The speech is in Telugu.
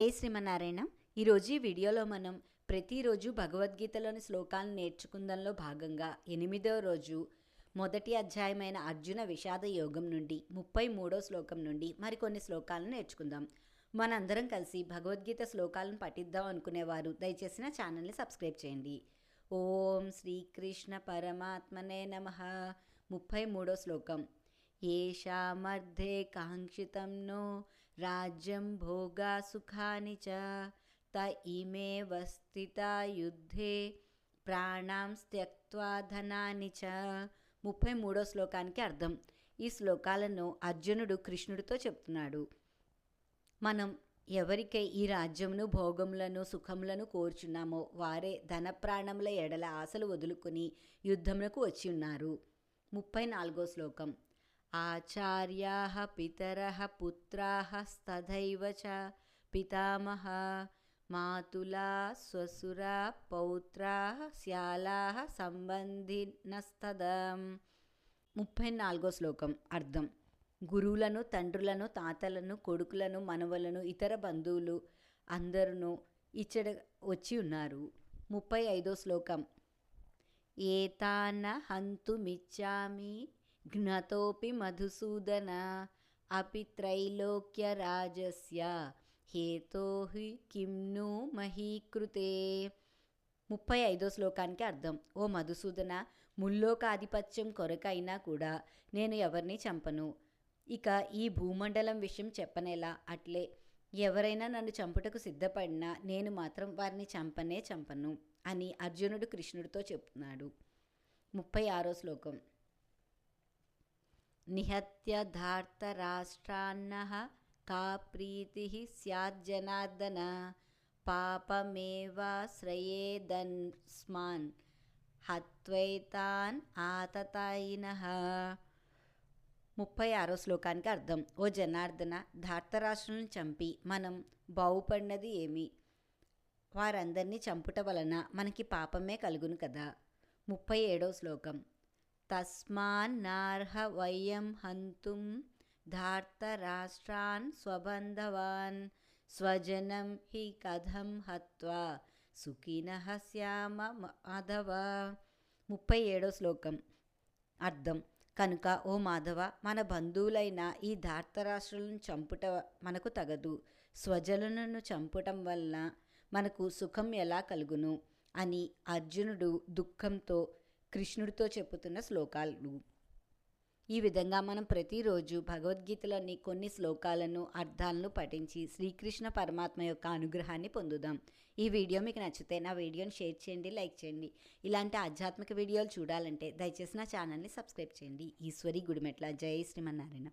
ఏ శ్రీమనారాయణ ఈరోజు ఈ వీడియోలో మనం ప్రతిరోజు భగవద్గీతలోని శ్లోకాలను నేర్చుకుందంలో భాగంగా ఎనిమిదవ రోజు మొదటి అధ్యాయమైన అర్జున విషాద యోగం నుండి ముప్పై మూడో శ్లోకం నుండి మరికొన్ని శ్లోకాలను నేర్చుకుందాం. మనందరం కలిసి భగవద్గీత శ్లోకాలను పఠిద్దాం అనుకునేవారు. దయచేసి నా ఛానల్ని సబ్స్క్రైబ్ చేయండి. ఓం శ్రీకృష్ణ పరమాత్మనే నమ. ముప్పై మూడో శ్లోకం. ఏషామర్థే కాంక్షితం నో రాజ్యం భోగా సుఖాని చ. త ఇమే యుద్ధే ప్రాణాం త్యక్వా ధనాని చ. ముప్పై మూడో శ్లోకానికి అర్థం. ఈ శ్లోకాలను అర్జునుడు కృష్ణుడితో చెప్తున్నాడు. మనం ఎవరికై ఈ రాజ్యమును భోగములను సుఖములను కోరుచున్నామో వారే ధన ప్రాణముల ఎడల ఆశలు వదులుకుని యుద్ధమునకు వచ్చి ఉన్నారు. ముప్పై నాలుగో శ్లోకం. ఆచార్యాः పితర పుత్రా స్తథైవ చ. పితామహ మాతులా స్వసురా పౌత్రా శ్యాలా సంబంధినస్తదం. ముప్పై నాలుగో శ్లోకం. అర్థం. గురువులను తండ్రులను తాతలను కొడుకులను మనవలను ఇతర బంధువులు అందరూ ఇచ్చడ వచ్చి ఉన్నారు. ముప్పై ఐదో శ్లోకం. ఏతాన హంతుమిచ్చామి ఘ్నతోపి మధుసూదన అపి త్రైలోక్యరాజస్య హేతోహి కిమ్ను మహీకృతే. ముప్పై ఐదో శ్లోకానికి అర్థం. ఓ మధుసూదన ముల్లోకాధిపత్యం కొరకైనా కూడా నేను ఎవరిని చంపను? ఇక ఈ భూమండలం విషయం చెప్పనేలా? అట్లే. ఎవరైనా నన్ను చంపుటకు సిద్ధపడినా నేను మాత్రం వారిని చంపనే చంపను అని అర్జునుడు కృష్ణుడితో చెప్తున్నాడు. ముప్పై ఆరో శ్లోకం. నిహత్య ధార్తరాష్ట్రాన్న కా ప్రీతి స్యాజ్జనార్దన పాపమేవాశ్రయేదన్స్మాన్ హత్వైతాన్ ఆతతాయిన ముప్పై ఆరో శ్లోకానికి అర్థం ఓ జనార్దన ధార్తరాష్ట్రులను చంపి మనం బాగుపడినది ఏమి? వారందరినీ చంపుట వలన మనకి పాపమే కలుగును కదా? ముప్పై ఏడో శ్లోకం తస్మాన్నార్హ వయం హంతుం ధార్తరాష్ట్రాన్ స్వబంధవాన్ స్వజనం హి కథం హత్వా సుఖిన శ్యామ మాధవ. ముప్పై ఏడో శ్లోకం. అర్థం. కనుక ఓ మాధవ మన బంధువులైన ఈ ధార్తరాష్ట్రులను చంపుట మనకు తగదు. స్వజనులను చంపటం వలన మనకు సుఖం ఎలా కలుగును? అని అర్జునుడు దుఃఖంతో కృష్ణుడితో చెప్పుతున్న శ్లోకాలు. ఈ విధంగా మనం ప్రతిరోజు భగవద్గీతలోని కొన్ని శ్లోకాలను అర్థాలను పఠించి శ్రీకృష్ణ పరమాత్మ యొక్క అనుగ్రహాన్ని పొందుదాం. ఈ వీడియో మీకు నచ్చితే నా వీడియోని షేర్ చేయండి లైక్ చేయండి. ఇలాంటి ఆధ్యాత్మిక వీడియోలు చూడాలంటే దయచేసి నా ఛానల్ని సబ్స్క్రైబ్ చేయండి. ఈశ్వరి గుడిమెట్ల. జై శ్రీమన్నారాయణ.